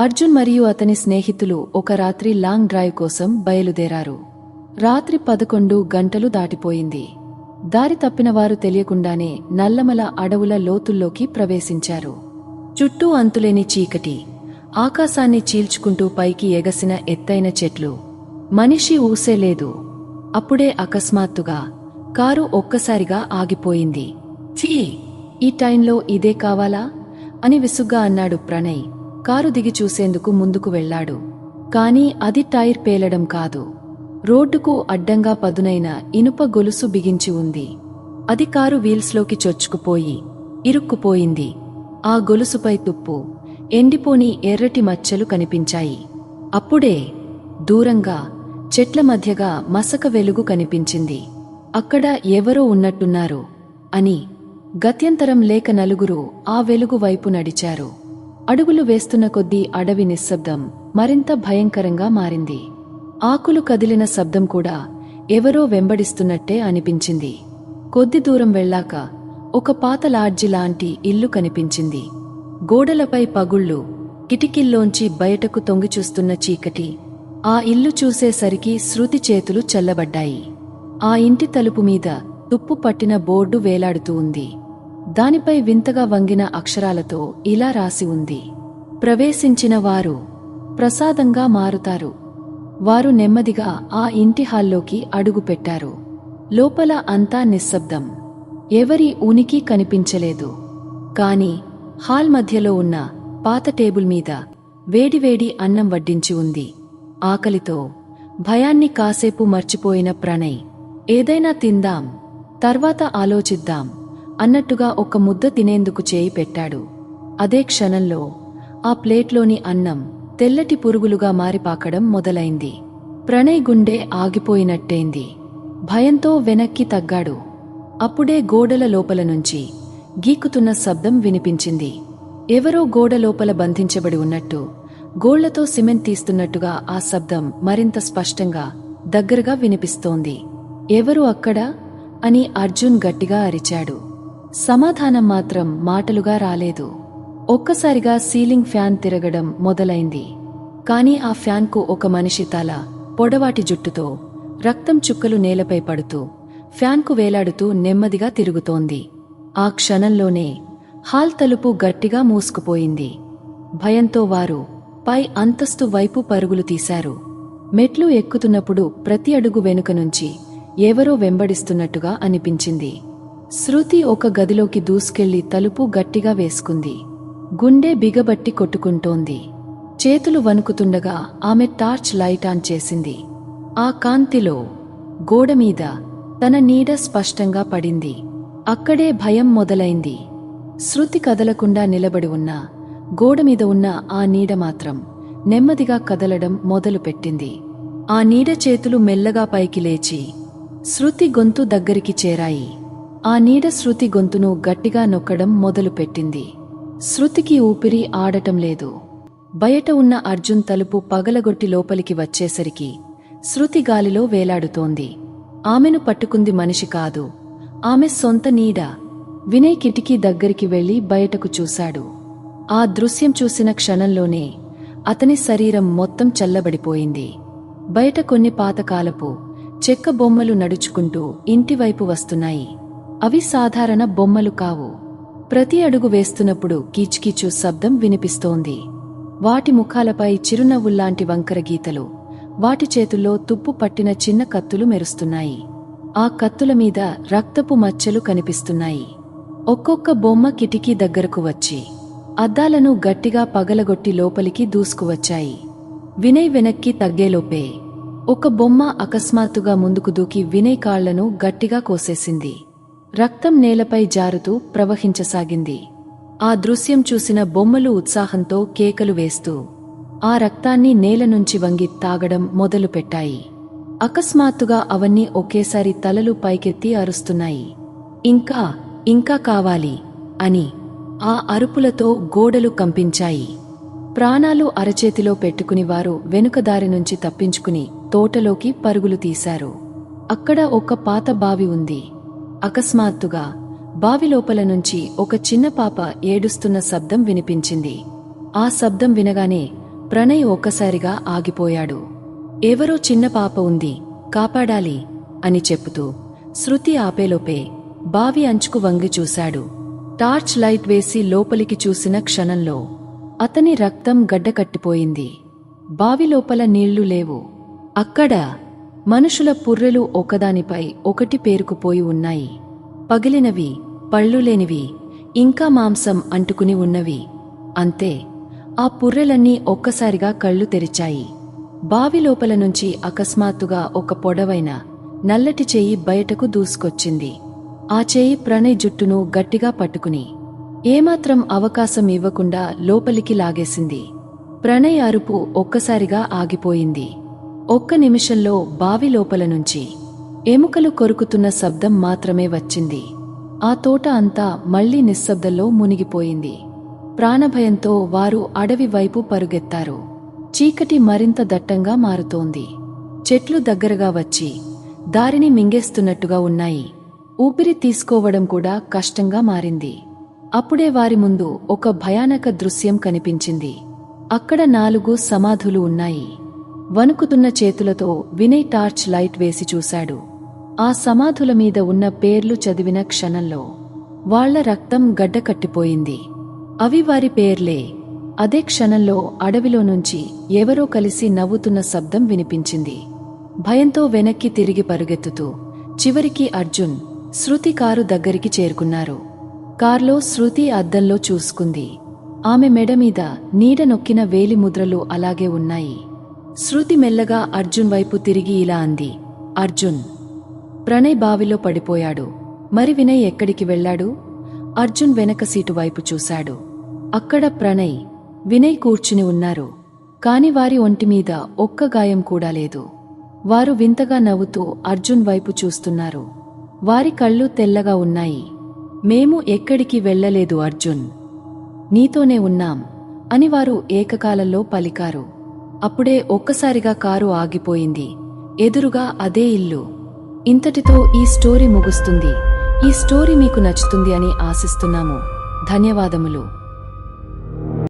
అర్జున్ మరియు అతని స్నేహితులు ఒక రాత్రి లాంగ్ డ్రైవ్ కోసం బయలుదేరారు. రాత్రి పదకొండు గంటలు దాటిపోయింది. దారి తప్పినవారు తెలియకుండానే నల్లమల అడవుల లోతుల్లోకి ప్రవేశించారు. చుట్టూ అంతులేని చీకటి ఆకాశాన్ని చీల్చుకుంటూ పైకి ఎగసిన ఎత్తైన చెట్లు. మనిషి ఊసేలేదు అప్పుడే అకస్మాత్తుగా కారు ఒక్కసారిగా ఆగిపోయింది. ఛీ! ఈ టైంలో ఇదే కావాలా? అని విసుగ్గా అన్నాడు ప్రణయ్. కారు దిగి చూసేందుకు ముందుకు వెళ్ళాడు కాని అది టైర్ పేలడం కాదు. రోడ్డుకు అడ్డంగా పదునైన ఇనుప గొలుసు బిగించి ఉంది. అది కారు వీల్స్లోకి చొచ్చుకుపోయి ఇరుక్కుపోయింది. ఆ గొలుసుపై తుప్పు ఎండిపోని ఎర్రటి మచ్చలు కనిపించాయి. అప్పుడే దూరంగా చెట్ల మధ్యగా మసక వెలుగు కనిపించింది. అక్కడ ఎవరో ఉన్నట్టున్నారు అని గత్యంతరం లేక నలుగురు ఆ వెలుగు వైపు నడిచారు. అడుగులు వేస్తున్న కొద్దీ అడవి నిశ్శబ్దం మరింత భయంకరంగా మారింది. ఆకులు కదిలిన శబ్దం కూడా ఎవరో వెంబడిస్తున్నట్టే అనిపించింది. కొద్ది దూరం వెళ్ళాక ఒక పాత లాడ్జి లాంటి ఇల్లు కనిపించింది. గోడలపై పగుళ్ళు కిటికీల్లోంచి బయటకు తొంగిచూస్తున్న చీకటి ఆ ఇల్లు చూసేసరికి శృతి చేతులు చల్లబడ్డాయి. ఆ ఇంటి తలుపు మీద తుప్పు పట్టిన బోర్డు వేలాడుతూ ఉంది. దానిపై వింతగా వంగిన అక్షరాలతో ఇలా రాసి ఉంది. ప్రవేశించిన వారు ప్రసాదంగా మారుతారు. వారు నెమ్మదిగా ఆ ఇంటి హాల్లోకి అడుగుపెట్టారు లోపల అంతా నిశ్శబ్దం. ఎవరి ఉనికి కనిపించలేదు. కాని హాల్ మధ్యలో ఉన్న పాత టేబుల్ మీద వేడివేడి అన్నం వడ్డించి ఉంది. ఆకలితో భయాన్ని కాసేపు మర్చిపోయిన ప్రణయ్ ఏదైనా తిందాం తర్వాత ఆలోచిద్దాం అన్నట్టుగా ఒక ముద్ద తినేందుకు చేయి పెట్టాడు. అదే క్షణంలో ఆ ప్లేట్లోని అన్నం తెల్లటి పురుగులుగా మారిపాకడం మొదలైంది. ప్రణయ్ గుండె ఆగిపోయినట్టయింది భయంతో వెనక్కి తగ్గాడు. అప్పుడే గోడల లోపల నుంచి గీకుతున్న శబ్దం వినిపించింది. ఎవరో గోడ లోపల బంధించబడి ఉన్నట్టు గోళ్ళతో సిమెంట్ తీస్తున్నట్టుగా ఆ శబ్దం మరింత స్పష్టంగా దగ్గరగా వినిపిస్తోంది. ఎవరు అక్కడ? అని అర్జున్ గట్టిగా అరిచాడు. సమాధానం మాత్రం మాటలుగా రాలేదు. ఒక్కసారిగా సీలింగ్ ఫ్యాన్ తిరగడం మొదలైంది. కాని ఆ ఫ్యాన్కు ఒక మనిషి తల పొడవాటి జుట్టుతో రక్తం చుక్కలు నేలపై పడుతూ ఫ్యాన్కు వేలాడుతూ నెమ్మదిగా తిరుగుతోంది. ఆ క్షణంలోనే హాల్ తలుపు గట్టిగా మూసుకుపోయింది. భయంతో వారు పై అంతస్తు వైపు పరుగులు తీశారు. మెట్లు ఎక్కుతున్నప్పుడు ప్రతి అడుగు వెనుక నుంచి ఎవరో వెంబడిస్తున్నట్టుగా అనిపించింది. శృతి ఒక గదిలోకి దూసుకెళ్ళి తలుపు గట్టిగా వేసుకుంది. గుండె బిగబట్టి కొట్టుకుంటోంది. చేతులు వణుకుతుండగా ఆమె టార్చ్ లైట్ ఆన్ చేసింది. ఆ కాంతిలో గోడమీద తన నీడ స్పష్టంగా పడింది. అక్కడే భయం మొదలైంది. శృతి కదలకుండా నిలబడి ఉన్న గోడమీద ఉన్న ఆ నీడ మాత్రం నెమ్మదిగా కదలడం మొదలుపెట్టింది. ఆ నీడ చేతులు మెల్లగా పైకి లేచి శృతి గొంతు దగ్గరికి చేరాయి. ఆ నీడ శృతి గొంతును గట్టిగా నొక్కడం మొదలుపెట్టింది. శృతికి ఊపిరి ఆడటం లేదు. బయట ఉన్న అర్జున్ తలుపు పగలగొట్టి లోపలికి వచ్చేసరికి శృతి గాలిలో వేలాడుతోంది. ఆమెను పట్టుకుంది మనిషి కాదు. ఆమె సొంత నీడ. వినయ్ కిటికీ దగ్గరికి వెళ్ళి బయటకు చూశాడు. ఆ దృశ్యం చూసిన క్షణంలోనే అతని శరీరం మొత్తం చల్లబడిపోయింది. బయట కొన్ని పాతకాలపు చెక్క బొమ్మలు నడుచుకుంటూ ఇంటివైపు వస్తున్నాయి. అవి సాధారణ బొమ్మలు కావు. ప్రతి అడుగు వేస్తున్నప్పుడు కీచుకీచు శబ్దం వినిపిస్తోంది. వాటి ముఖాలపై చిరునవ్వుల్లాంటి వంకర గీతలు వాటి చేతుల్లో తుప్పు పట్టిన చిన్న కత్తులు మెరుస్తున్నాయి. ఆ కత్తుల మీద రక్తపు మచ్చలు కనిపిస్తున్నాయి. ఒక్కొక్క బొమ్మ కిటికీ దగ్గరకు వచ్చి అద్దాలను గట్టిగా పగలగొట్టి లోపలికి దూసుకువచ్చాయి. వినయ్ వెనక్కి తగ్గేలోపే ఒక బొమ్మ అకస్మాత్తుగా ముందుకు దూకి వినయ్ కాళ్ళను గట్టిగా కోసేసింది. రక్తం నేలపై జారుతూ ప్రవహించసాగింది. ఆ దృశ్యం చూసిన బొమ్మలు ఉత్సాహంతో కేకలు వేస్తూ ఆ రక్తాన్ని నేల నుంచి వంగి తాగడం మొదలుపెట్టాయి. అకస్మాత్తుగా అవన్నీ ఒకేసారి తలలు పైకెత్తి అరుస్తున్నాయి. ఇంకా ఇంకా కావాలి అని ఆ అరుపులతో గోడలు కంపించాయి. ప్రాణాలు అరచేతిలో పెట్టుకుని వారు వెనుక దారి నుంచి తప్పించుకుని తోటలోకి పరుగులు తీశారు. అక్కడ ఒక పాత బావి ఉంది. అకస్మాత్తుగా బావిలోపల నుంచి ఒక చిన్న పాప ఏడుస్తున్న శబ్దం వినిపించింది. ఆ శబ్దం వినగానే ప్రణయ్ ఒక్కసారిగా ఆగిపోయాడు. ఎవరో చిన్న పాప ఉంది కాపాడాలి అని చెప్పుతూ శృతి ఆపేలోపే బావి అంచుకు వంగి చూశాడు. టార్చ్ లైట్ వేసి లోపలికి చూసిన క్షణంలో అతని రక్తం గడ్డకట్టిపోయింది. బావి లోపల నీళ్ళు లేవు. అక్కడ మనుషుల పుర్రెలు ఒకదానిపై ఒకటి పేరుకుపోయి ఉన్నాయి. పగిలినవి పళ్ళు లేనివి ఇంకా మాంసం అంటుకుని ఉన్నవి. అంతే ఆ పుర్రెలన్నీ ఒక్కసారిగా కళ్ళు తెరిచాయి. బావి లోపల నుంచి అకస్మాత్తుగా ఒక పొడవైన నల్లటి చేయి బయటకు దూసుకొచ్చింది. ఆ చేయి ప్రణయ్ జుట్టును గట్టిగా పట్టుకుని ఏమాత్రం అవకాశం ఇవ్వకుండా లోపలికి లాగేసింది. ప్రణయ్ అరుపు ఒక్కసారిగా ఆగిపోయింది. ఒక్క నిమిషంలో బావి లోపల నుంచి ఎముకలు కొరుకుతున్న శబ్దం మాత్రమే వచ్చింది. ఆ తోట అంతా మళ్ళీ నిశ్శబ్దంలో మునిగిపోయింది. ప్రాణభయంతో వారు అడవి వైపు పరుగెత్తారు. చీకటి మరింత దట్టంగా మారుతోంది. చెట్లు దగ్గరగా వచ్చి దారిని మింగేస్తున్నట్టుగా ఉన్నాయి. ఊపిరి తీసుకోవడం కూడా కష్టంగా మారింది. అప్పుడే వారి ముందు ఒక భయానక దృశ్యం కనిపించింది. అక్కడ నాలుగు సమాధులు ఉన్నాయి. వణుకుతున్న చేతులతో వినయ్ టార్చ్ లైట్ వేసి చూశాడు. ఆ సమాధుల మీద ఉన్న పేర్లు చదివిన క్షణంలో వాళ్ళ రక్తం గడ్డకట్టిపోయింది అవి వారి పేర్లే. అదే క్షణంలో అడవిలో నుంచి ఎవరో కలిసి నవ్వుతున్న శబ్దం వినిపించింది. భయంతో వెనక్కి తిరిగి పరుగెత్తుతూ చివరికి అర్జున్ శృతి కారు దగ్గరికి చేరుకున్నారు. కార్లో శృతి అద్దంలో చూసుకుంది. ఆమె మెడ మీద నీడ నొక్కిన వేలి ముద్రలు అలాగే ఉన్నాయి. శృతి మెల్లగా అర్జున్ వైపు తిరిగి ఇలా అంది అర్జున్ ప్రణయ్ బావిలో పడిపోయాడు. మరి వినయ్ ఎక్కడికి వెళ్ళాడు? అర్జున్ వెనక సీటు వైపు చూశాడు. అక్కడ ప్రణయ్ వినయ్ కూర్చుని ఉన్నారు. కాని వారి ఒంటిమీద ఒక్క గాయం కూడా లేదు. వారు వింతగా నవ్వుతూ అర్జున్ వైపు చూస్తున్నారు. వారి కళ్ళు తెల్లగా ఉన్నాయి. మేము ఎక్కడికి వెళ్ళలేదు అర్జున్. నీతోనే ఉన్నాం అని వారు ఏకకాలంలో పలికారు. అప్పుడే ఒక్కసారిగా కారు ఆగిపోయింది. ఎదురుగా అదే ఇల్లు. ఇంతటితో ఈ స్టోరీ ముగుస్తుంది. ఈ స్టోరీ మీకు నచ్చుతుంది అని ఆశిస్తున్నాము. ధన్యవాదములు.